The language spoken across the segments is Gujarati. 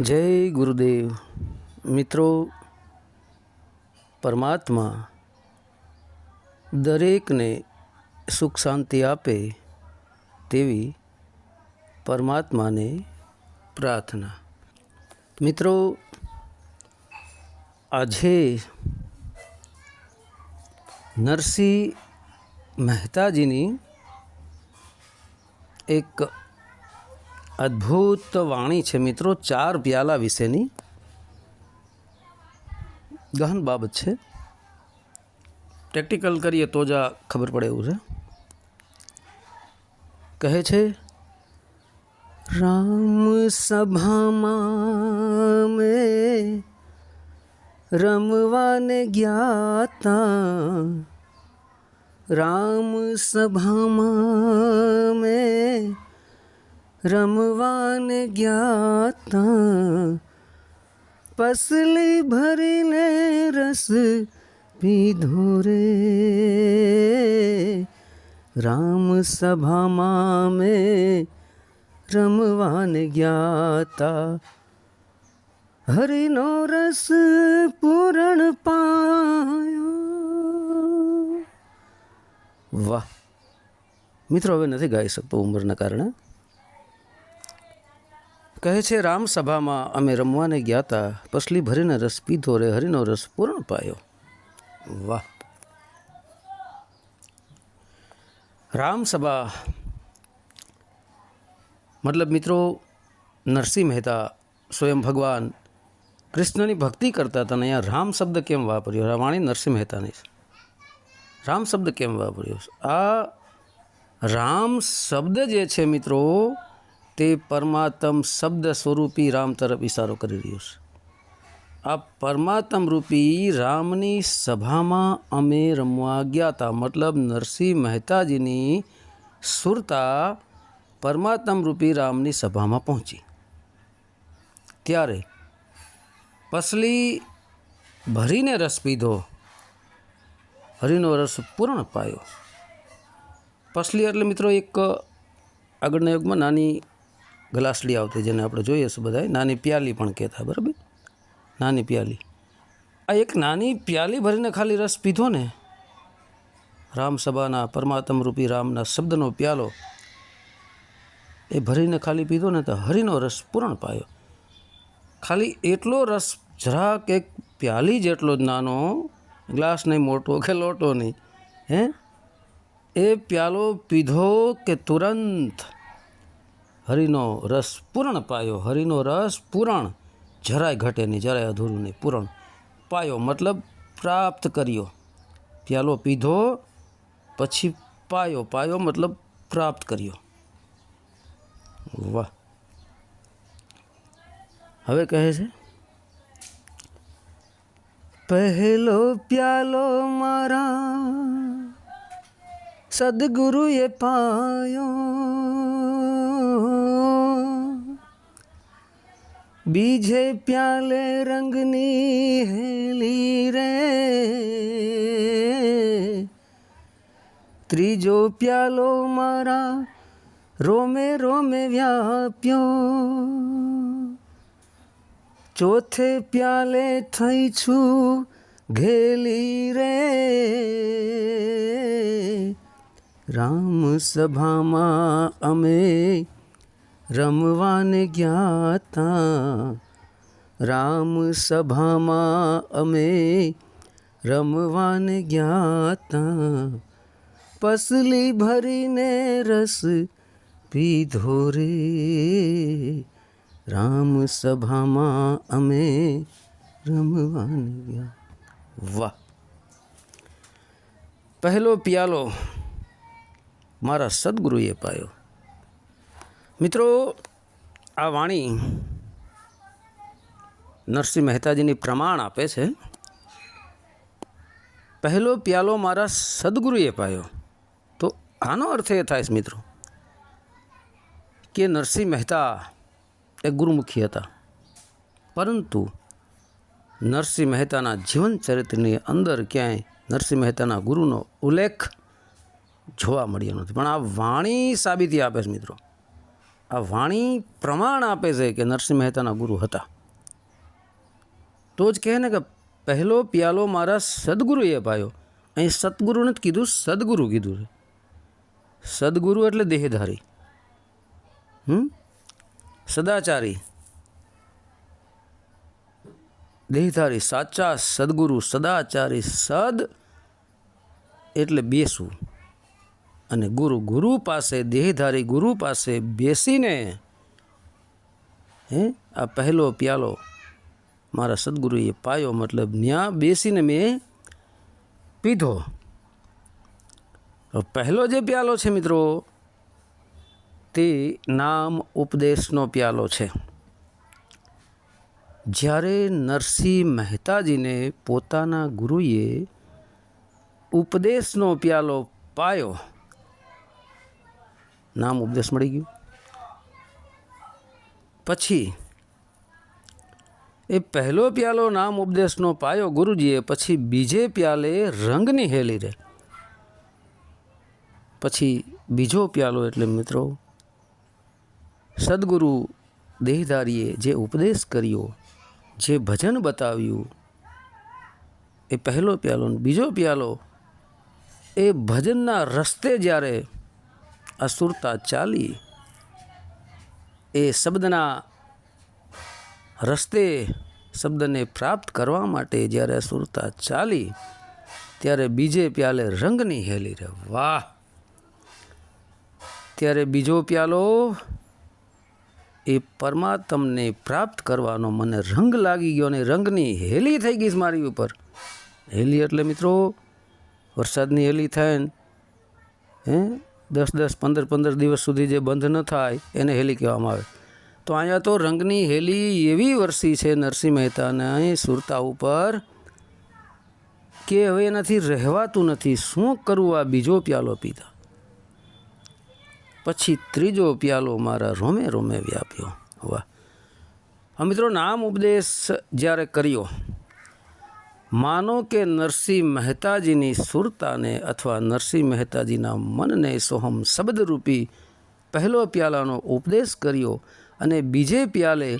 જય ગુરુદેવ. મિત્રો, પરમાત્મા દરેકને સુખ શાંતિ આપે તેવી પરમાત્માને પ્રાર્થના. મિત્રો, આજે નરસિંહ મહેતાજીની એક અદ્ભુત વાણી છે મિત્રો, ચાર પ્યાલા વિશેની. ગહન બાબત છે. પ્રેક્ટિકલ કરીએ તો જ આ ખબર પડે એવું છે. કહે છે, રામ સભામાં મેં રમવાને જ્ઞાતા રામ સભામાં મેં રમવાને જ્ઞાતા. પસલી ભરીને રસ પીધો રે. રામ સભામાં મેં રમવાને જ્ઞાતા. હરિનો રસ પૂરણ પાયો. વાહ. મિત્રો, હવે નથી ગાઈ શકતો ઉંમરના કારણે. કહે છે, રામ સભામાં અમે રમવાને ગયા હતા પસલી ભરીને રસ પીધો રે, હરિનો રસ પૂર્ણ પાયો. વાહ. રામસભા મતલબ મિત્રો, નરસિંહ મહેતા સ્વયં ભગવાન કૃષ્ણની ભક્તિ કરતા હતા ને અહીંયા રામ શબ્દ કેમ વાપર્યો? વાણી નરસિંહ મહેતાની રામ શબ્દ કેમ વાપર્યો? આ રામ શબ્દ જે છે મિત્રો તે પરમાત્મ શબ્દ સ્વરૂપી રામ તરફ ઇશારો કરી રહ્યો છે. આ પરમાત્મ રૂપી રામની સભામાં અમે રમવા ગયા હતા મતલબ નરસિંહ મહેતાજીની સુરતા પરમાત્મ રૂપી રામની સભામાં પહોંચી. ત્યારે પસલી ભરીને રસ પીધો હરિનો રસ પૂર્ણ પાયો. પસલી એટલે મિત્રો એક આગળના યુગમાં નાની ગ્લાસલી આવતી જેને આપણે જોઈએ છે બધા નાની પ્યાલી પણ કહેતા, બરાબર? નાની પ્યાલી. આ એક નાની પ્યાલી ભરીને ખાલી રસ પીધો ને, રામસભાના પરમાત્મ રૂપી રામના શબ્દનો પ્યાલો, એ ભરીને ખાલી પીધો ને તો હરિનો રસ પૂર્ણ પાયો. ખાલી એટલો રસ જરાક એક પ્યાલી જેટલો જ નાનો, ગ્લાસ નહીં, મોટો કે લોટો નહીં, હે? એ પ્યાલો પીધો કે તુરંત હરિનો રસ પૂર્ણ પાયો, હરિનો રસ પૂરણ. જરાય ઘટે નહીં, જરાય અધૂરું નહીં, પૂરણ પાયો. મતલબ પ્રાપ્ત કર્યો. પ્યાલો પીધો, પછી પાયો પાયો મતલબ પ્રાપ્ત કર્યો. વાહ. હવે કહે છે, પહેલો પ્યાલો મારા સદગુરુએ પાયો બીજે પ્યાલે રંગની હેલી રે. ત્રીજો પ્યાલો મારા રોમે રોમે વ્યાપ્યો. ચોથે પ્યાલે થઈ છું ઘેલી રે. રામ સભામાં અમે રમવાને ગયા રામ સભામાં અમે રમવાને ગયા પસલી ભરીને રસ પીધો રે. રામ સભામાં અમે રમવાને ગયા વાહ. પહેલો પિયાલો મારા સદગુરુએ પાયો. મિત્રો, આ વાણી નરસિંહ મહેતાજીની પ્રમાણ આપે છે. પહેલો પ્યાલો મારા સદગુરુએ પાયો. તો આનો અર્થ એ થાય છે મિત્રો, કે નરસિંહ મહેતા એ ગુરુમુખી હતા. પરંતુ નરસિંહ મહેતાના જીવન ચરિત્રની અંદર ક્યાંય નરસિંહ મહેતાના ગુરુનો ઉલ્લેખ જોવા મળ્યો નથી. પણ આ વાણી સાબિતી આપે છે મિત્રો. આ વાણી પ્રમાણ આપે છે કે નરસિંહ મહેતાના ગુરુ હતા. તો જ કહે ને કે પહેલો પ્યાલો મારા સદગુરુએ પાયો. અહીં સદગુરુને કીધું, સદગુરુ કીધું છે. સદગુરુ એટલે દેહધારી. હમ? સદાચારી. દેહધારી સાચા સદગુરુ, સદાચારી, સદ એટલે બેસવું. અને ગુરુ ગુરુ પાસે, દેહધારી ગુરુ પાસે બેસીને, હે, આ પહેલો પ્યાલો મારા સદગુરુએ પાયો, મતલબ ત્યાં બેસીને મેં પીધો. પહેલો જે પ્યાલો છે મિત્રો, તે નામ ઉપદેશનો પ્યાલો છે. જ્યારે નરસિંહ મહેતાજીને પોતાના ગુરુએ ઉપદેશનો પ્યાલો પાયો નામ ઉપદેશ મળી ગયું. પછી એ પહેલો પ્યાલો નામ ઉપદેશનો પાયો ગુરુજીએ, પછી બીજે પ્યાલે રંગની હેલી રે પછી બીજો પ્યાલો એટલે મિત્રો સદગુરુ દેહધારીએ જે ઉપદેશ કર્યો, જે ભજન બતાવ્યું, એ પહેલો પ્યાલો બીજો પ્યાલો એ ભજનના રસ્તે જ્યારે અસુરતા ચાલી એ શબ્દના રસ્તે શબ્દને પ્રાપ્ત કરવા માટે જ્યારે અસુરતા ચાલી, ત્યારે બીજે પ્યાલે રંગની હેલી રે. વાહ! ત્યારે બીજો પ્યાલો એ પરમાત્મને પ્રાપ્ત કરવાનો મને રંગ લાગી ગયો ને રંગની હેલી થઈ ગઈ મારી ઉપર. હેલી એટલે મિત્રો વરસાદની હેલી થાય ને, હે? દસ દસ પંદર પંદર દિવસ સુધી જે બંધ ન થાય એને હેલી કહેવામાં આવે. તો અહીંયા તો રંગની હેલી એવી વરસી છે નરસિંહ મહેતાને અહીં સુરતા ઉપર કે હવે એનાથી રહેવાતું નથી. શું કરવું આ બીજો પ્યાલો પીધા પછી ત્રીજો પ્યાલો મારા રોમે રોમે વ્યાપ્યો. વાહ. મિત્રો નામ ઉપદેશ જ્યારે કર્યો માનો કે નરસિંહ મહેતાજીની સુરતાને અથવા નરસિંહ મહેતાજીના મનને સોહમ શબ્દરૂપી પહેલો પ્યાલાનો ઉપદેશ કર્યો અને બીજે પ્યાલે,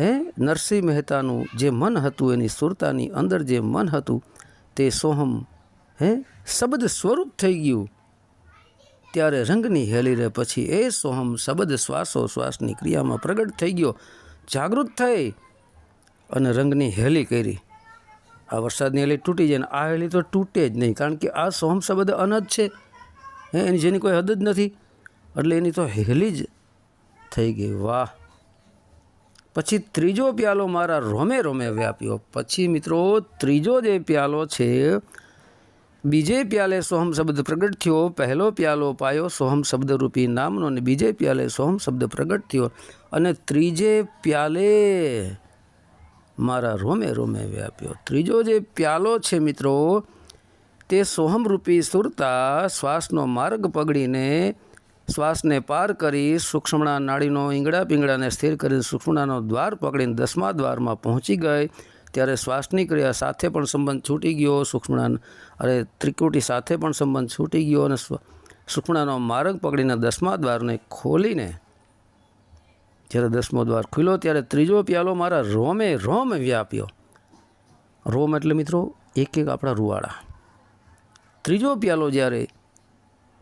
હે, નરસિંહ મહેતાનું જે મન હતું, એની સુરતાની અંદર જે મન હતું, તે સોહમ, હે, શબ્દ સ્વરૂપ થઈ ગયું. ત્યારે રંગની હેલી રે પછી એ સોહમ શબ્દ શ્વાસો શ્વાસની ક્રિયામાં પ્રગટ થઈ ગયો. જાગૃત થઈ અને રંગની હેલી કરી. આ વરસાદની હેલી તૂટી જાય ને આ હેલી તો તૂટે જ નહીં, કારણ કે આ સોહમ શબ્દ અનજ છે. હે, એની જેની કોઈ હદ જ નથી. એટલે એની તો હેલી જ થઈ ગઈ. વાહ. પછી ત્રીજો પ્યાલો મારા રોમે રોમે વ્યાપ્યો. પછી મિત્રો, ત્રીજો જે પ્યાલો છે, બીજે પ્યાલે સોહમ શબ્દ પ્રગટ થયો. પહેલો પ્યાલો પાયો સોહમ શબ્દરૂપી નામનો અને બીજે પ્યાલે સોહમ શબ્દ પ્રગટ થયો. અને ત્રીજે પ્યાલે મારા રોમે રોમે વ્યાપ્યો. ત્રીજો જે પ્યાલો છે મિત્રો, તે સોહમરૂપી સુરતા શ્વાસનો માર્ગ પકડીને શ્વાસને પાર કરી સૂક્ષ્મણા નાળીનો ઈંગડા પીંગડાને સ્થિર કરી સૂક્ષ્મણાનો દ્વાર પકડીને દસમા દ્વારમાં પહોંચી ગઈ. ત્યારે શ્વાસની ક્રિયા સાથે પણ સંબંધ છૂટી ગયો. સૂક્ષ્મણા અરે ત્રિકુટી સાથે પણ સંબંધ છૂટી ગયો અને સૂક્ષ્મણાનો માર્ગ પકડીને દસમા દ્વારને ખોલીને જ્યારે દસમો દ્વાર ખુલ્યો, ત્યારે ત્રીજો પ્યાલો મારા રોમે, રોમ વ્યાપ્યો. રોમ એટલે મિત્રો એક એક આપણા રૂવાડા. ત્રીજો પ્યાલો જ્યારે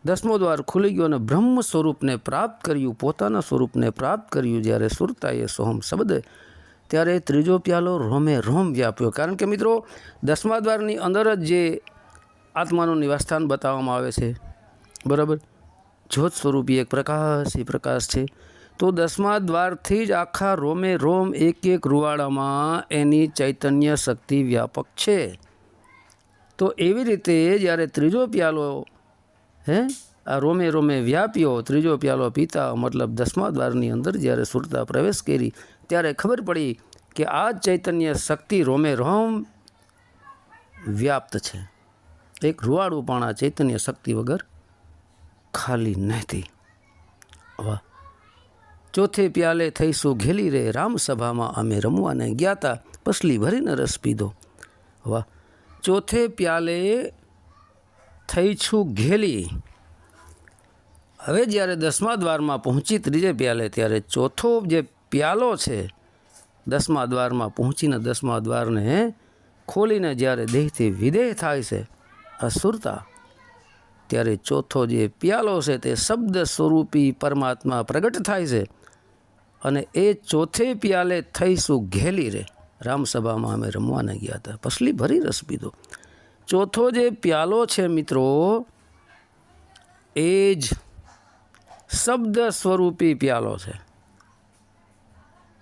દસમો દ્વાર ખુલી ગયો અને બ્રહ્મ સ્વરૂપને પ્રાપ્ત કર્યું, પોતાના સ્વરૂપને પ્રાપ્ત કર્યું જ્યારે સુરતાએ સોહમ શબ્દ, ત્યારે ત્રીજો પ્યાલો રોમે, રોમ વ્યાપ્યો. કારણ કે મિત્રો, દસમા દ્વારની અંદર જ જે આત્માનું નિવાસસ્થાન બતાવવામાં આવે છે, બરાબર? જ્યોત સ્વરૂપી એક પ્રકાશ, એ પ્રકાશ છે. તો દસમા દ્વારથી જ આખા રોમે રોમ એક એક રૂવાડામાં એની ચૈતન્ય શક્તિ વ્યાપક છે. તો એવી રીતે જ્યારે ત્રીજો પ્યાલો, હે, આ રોમે રોમે વ્યાપ્યો, ત્રીજો પ્યાલો પીતા, મતલબ દસમા દ્વારની અંદર જ્યારે સુરતા પ્રવેશ કરી, ત્યારે ખબર પડી કે આ ચૈતન્ય શક્તિ રોમે રોમ વ્યાપ્ત છે. એક રૂવાડું પણ આ ચૈતન્ય શક્તિ વગર ખાલી નથી. વાહ. ચોથે પ્યાલે થઈશું ઘેલી રે? રામસભામાં અમે રમવાને ગયા તા પસલી ભરીને રસ પીધો. વાહ, ચોથે પ્યાલે થઈ છું ઘેલી. હવે જ્યારે દસમા દ્વારમાં પહોંચી ત્રીજે પ્યાલે, ત્યારે ચોથો જે પ્યાલો છે, દસમા દ્વારમાં પહોંચીને દસમા દ્વારને ખોલીને જ્યારે દેહથી વિદેહ થાય છે, અસુરતા, ત્યારે ચોથો જે પ્યાલો છે તે શબ્દ સ્વરૂપી પરમાત્મા પ્રગટ થાય છે. અને એ ચોથે પ્યાલે થઈશું ઘેલી રે. રામસભામાં અમે રમવાને ગયા હતા. પસલી ભરી રસ પીધો. ચોથો જે પ્યાલો છે મિત્રો, એ જ શબ્દ સ્વરૂપી પ્યાલો છે.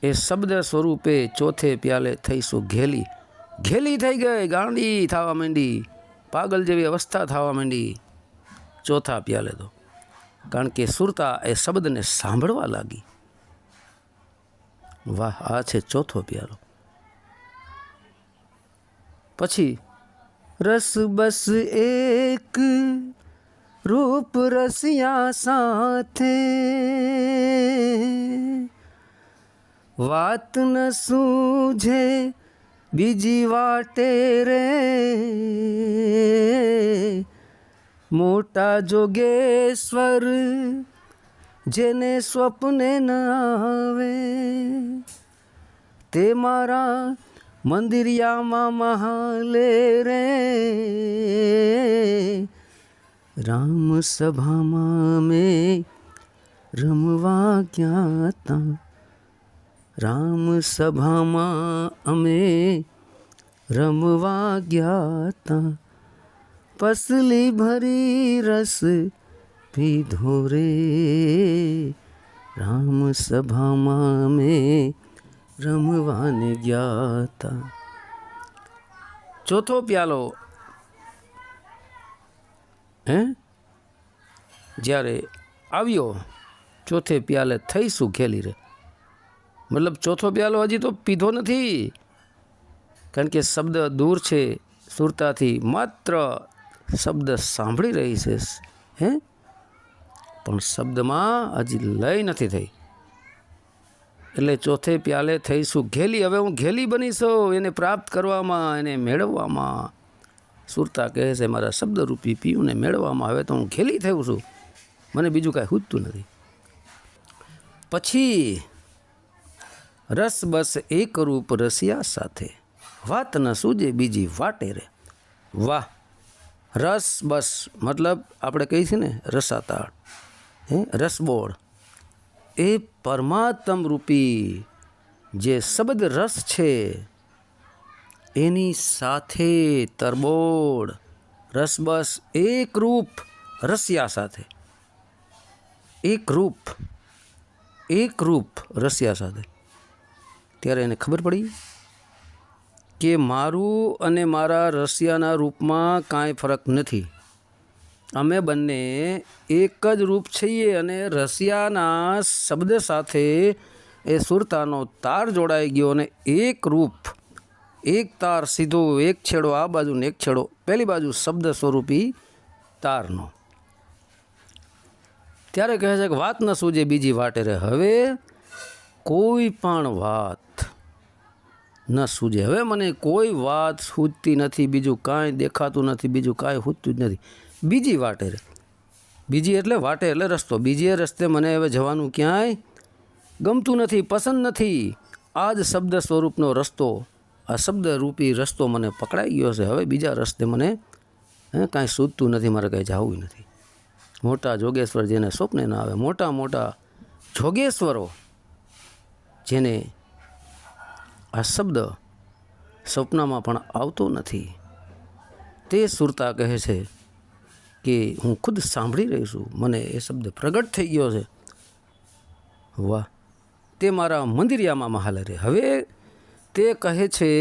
એ શબ્દ સ્વરૂપે ચોથે પ્યાલે થઈશું ઘેલી. ઘેલી થઈ ગઈ, ગાંડી થવા માંડી, પાગલ જેવી અવસ્થા થવા માંડી. ચોથા પ્યાલે તો. કારણ કે સુરતા એ શબ્દને સાંભળવા લાગી. વાહ, આ છે ચોથો પ્યારો. પછી રસ બસ એક, રૂપ રસિયા સાથે. વાત ન સૂઝે બીજી વાટે રે. મોટા જોગેશ્વર જેને સ્વપ્ને ન આવે. તે મારા મંદિરિયામાં મહાલે રે. રામ સભામાં મેં રમવા ગયા તા રામ સભામાં અમે રમવા ગયા તા પસલી ભરી રસ પીધો રે રામ સભામાં અમે રમવાને ગયા હતા ચોથો પ્યાલો હે જ્યારે આવ્યો ચોથે પ્યાલે થઈશું ખેલી રે મતલબ ચોથો પ્યાલો હજી તો પીધો નથી કારણ કે શબ્દ દૂર છે સુરતાથી માત્ર શબ્દ સાંભળી રહી છે હે પણ શબ્દમાં હજી લય નથી થઈ. એટલે ચોથે પ્યાલે થઈશું ઘેલી. હવે હું ઘેલી બનીશું, એને પ્રાપ્ત કરવામાં, એને મેળવવામાં. સુરતા કહે છે, મારા શબ્દરૂપી પીયુંને મેળવવામાં હવે તો હું ઘેલી થયું છું. મને બીજું કાંઈ હૂજતું નથી. પછી રસ બસ એક રૂપ રસિયા સાથે. વાત ન સૂજે, બીજી વાટે રે. વાહ, રસ બસ, મતલબ આપણે કહીએ છીએ ને, રસાતાળ. રસબોળ. એ પરમાત્મ રૂપી જે શબ્દ રસ છે, એની સાથે તરબોળ, રસબસ એકરૂપ રસિયા સાથે. એકરૂપ એકરૂપ રસિયા સાથે. ત્યારે એને ખબર પડી કે મારું અને મારા રસિયાના રૂપમાં કાંઈ ફરક નથી. અમે બંને એક જ રૂપ છીએ અને રશિયાના શબ્દ સાથે એ સુરતાનો તાર જોડાઈ ગયો અને એક રૂપ, એક તાર સીધો, એક છેડો, આ બાજુ ને એક છેડો, પહેલી બાજુ શબ્દ સ્વરૂપી તારનો. ત્યારે કહે છે કે વાત ન સૂજે બીજી વાટે રે, હવે કોઈ પણ વાત ન સૂજે. હવે મને કોઈ વાત સૂજતી નથી, બીજું કાંઈ દેખાતું નથી, બીજું કાંઈ સૂજતું જ નથી. બીજી વાટે બીજી એટલે વાટે એટલે રસ્તો. બીજે રસ્તે મને હવે જવાનું ક્યાંય ગમતું નથી, પસંદ નથી. આ જ શબ્દ સ્વરૂપનો રસ્તો, આ શબ્દરૂપી રસ્તો મને પકડાઈ ગયો છે. હવે બીજા રસ્તે મને કાંઈ સૂજતું નથી, મારે કાંઈ જવું નથી. મોટા જોગેશ્વર જેને સ્વપ્ને ના આવે, મોટા મોટા જોગેશ્વરો જેને આ શબ્દ સ્વપ્નમાં પણ આવતો નથી, તે સુરતા કહે છે કે હું ખુદ સાંભળી રહી છું. મને એ શબ્દ પ્રગટ થઈ ગયો છે. વાહ, તે મારા મંદિરિયામાં મહાલે રે હવે તે કહે છે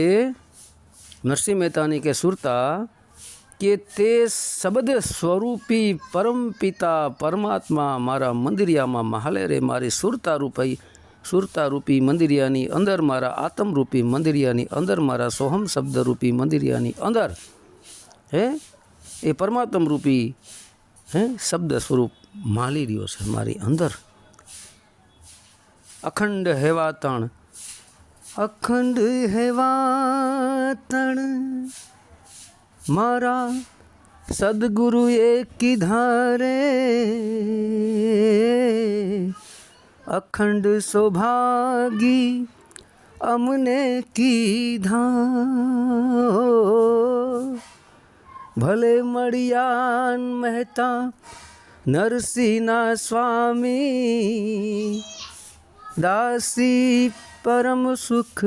નરસિંહ મહેતાની કે, સુરતા, કે તે શબ્દ સ્વરૂપી પરમ પિતા પરમાત્મા મારા મંદિરિયામાં મહાલે રે મારી સુરતા રૂપાઈ સુરતા રૂપી મંદિરિયાની અંદર, મારા આતમરૂપી મંદિરિયાની અંદર, મારા સોહમ શબ્દરૂપી મંદિરિયાની અંદર. હે? એ પરમાત્મ રૂપી, હે, શબ્દ સ્વરૂપ માલી રહ્યો છે મારી અંદર. અખંડ હેવાતણ અખંડ હેવાતણ મારા સદગુરુએ કીધા રે અખંડ સૌભાગી અમને કીધા. ભલે મળ્યાન મહેતા નરસિંહના સ્વામી, દાસી પરમ સુખ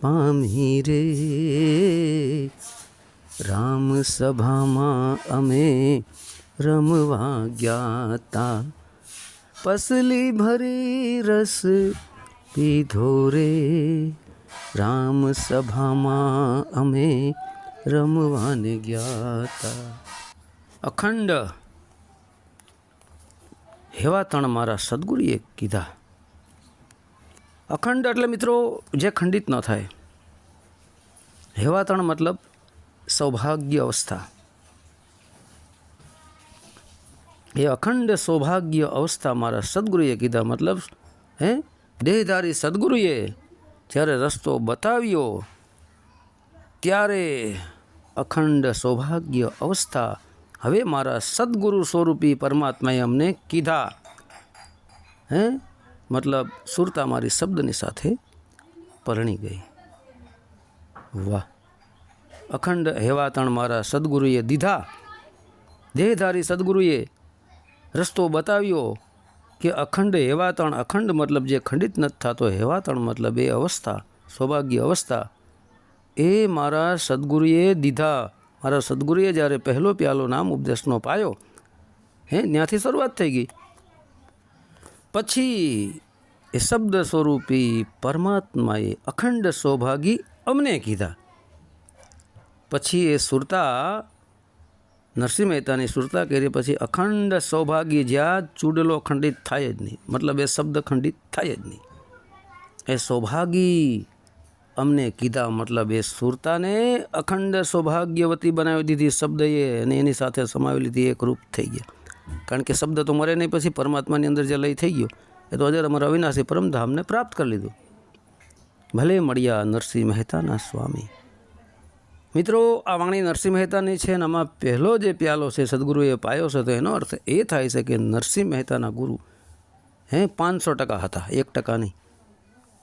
પામી રે. રામ સભામાં અમે રમવા ગયા તા પસલી ભરી રસ પીધો રે. રામ સભામાં અમે રમવાને ગયા હતા અખંડ હેવાતણ મારા સદગુરુએ કીધા. અખંડ એટલે મિત્રો, જે ખંડિત ન થાય. હેવાતણ મતલબ સૌભાગ્ય અવસ્થા. એ અખંડ સૌભાગ્ય અવસ્થા મારા સદગુરુએ કીધા. મતલબ, હે? દેહધારી સદગુરુએ જ્યારે રસ્તો બતાવ્યો ત્યારે અખંડ સૌભાગ્ય અવસ્થા હવે મારા સદગુરુ સ્વરૂપી પરમાત્માએ અમને કીધા. હે? મતલબ સુરતા મારી શબ્દની સાથે પરણી ગઈ. વાહ. અખંડ હેવાતણ મારા સદગુરુએ દીધા. દેહધારી સદગુરુએ રસ્તો બતાવ્યો કે અખંડ હેવાતણ અખંડ મતલબ જે ખંડિત નથી થતો, હેવાતણ મતલબ એ અવસ્થા, સૌભાગ્ય અવસ્થા એ મારા સદગુરુએ દીધા. મારા સદગુરુએ જ્યારે પહેલો પ્યાલો નામ ઉપદેશનો પાયો, હે, ત્યાંથી શરૂઆત થઈ ગઈ. પછી એ શબ્દ સ્વરૂપી પરમાત્માએ અખંડ સૌભાગી અમને કીધા. પછી એ સુરતા, નરસિંહ મહેતાની સુરતા કરી, પછી અખંડ સૌભાગી જ્યાં ચૂડલો ખંડિત થાય જ નહીં. મતલબ એ શબ્દ ખંડિત થાય જ નહીં. એ સૌભાગી અમને કીધા મતલબ એ સુરતાને અખંડ સૌભાગ્યવતી બનાવી દીધી શબ્દએ અને એની સાથે સમાવી લીધી એક રૂપ થઈ ગયા. કારણ કે શબ્દ તો મરે નહીં, પછી પરમાત્માની અંદર જે લઈ થઈ ગયો, એ તો અજર અમારા અવિનાશી પરમધામને પ્રાપ્ત કરી લીધું. ભલે મળ્યા નરસિંહ મહેતાના સ્વામી. મિત્રો, આ વાણી નરસિંહ મહેતાની છે અને આમાં પહેલો જે પ્યાલો છે, સદગુરુએ પાયો છે, તો એનો અર્થ એ થાય છે કે નરસિંહ મહેતાના ગુરુ હે, પાંચસો ટકા હતા, એક ટકા નહીં.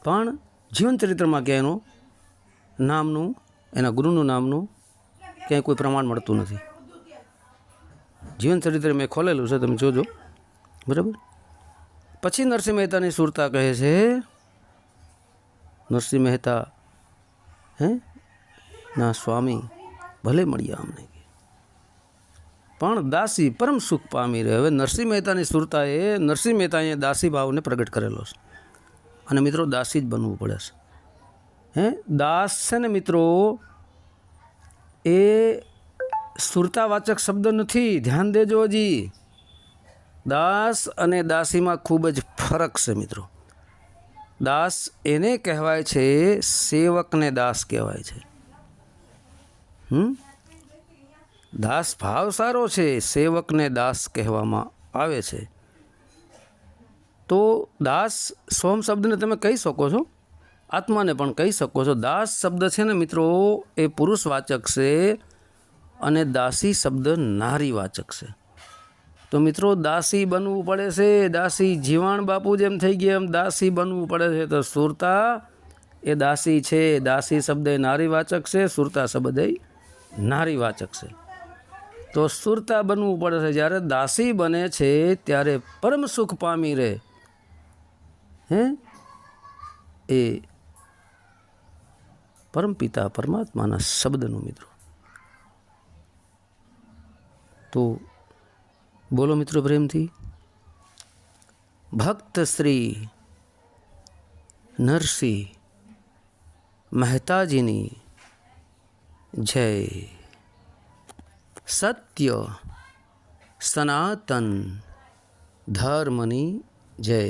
પણ જીવન ચરિત્રમાં ક્યાંય એનું નામનું, એના ગુરુનું નામનું ક્યાંય કોઈ પ્રમાણ મળતું નથી. જીવન ચરિત્ર મેં ખોલેલું છે, તમે જોજો. બરાબર? પછી નરસિંહ મહેતાની સુરતા કહે છે, નરસિંહ મહેતા, હે? ના, સ્વામી, ભલે મળ્યા અમને. પણ દાસી પરમ સુખ પામી રહે. હવે નરસિંહ મહેતાની સુરતાએ નરસિંહ મહેતાએ દાસી ભાવને પ્રગટ કરેલો છે. અને મિત્રો દાસી જ બનવું પડે છે. હે? દાસ છે ને મિત્રો, એ સુરતાવાચક શબ્દ નથી. ધ્યાન દેજો હજી. દાસ અને દાસીમાં ખૂબ જ ફરક છે મિત્રો. દાસ એને કહેવાય છે, સેવકને દાસ કહેવાય છે. હમ? દાસ ભાવ સારો છે, સેવકને દાસ કહેવામાં આવે છે. તો દાસ સોમ શબ્દને તમે કહી શકો છો, આત્માને પણ કહી શકો છો. દાસ શબ્દ છે ને મિત્રો, એ પુરુષવાચક છે અને દાસી શબ્દ નારીવાચક છે. તો મિત્રો, દાસી બનવું પડે છે, દાસી જીવાણ બાપુ જેમ થઈ ગયા એમ દાસી બનવું પડે છે. તો સુરતા એ દાસી છે, દાસી શબ્દ એ નારીવાચક છે, સુરતા શબ્દ એ નારીવાચક છે. તો સુરતા બનવું પડે છે. જ્યારે દાસી બને છે, ત્યારે પરમ સુખ પામી રહે. હે એ પરમપિતા પરમાત્માના શબ્દનું મિત્રો તો બોલો મિત્રો પ્રેમથી ભક્ત શ્રી નરસિંહ મહેતાજીની જય સત્ય સનાતન ધર્મની જય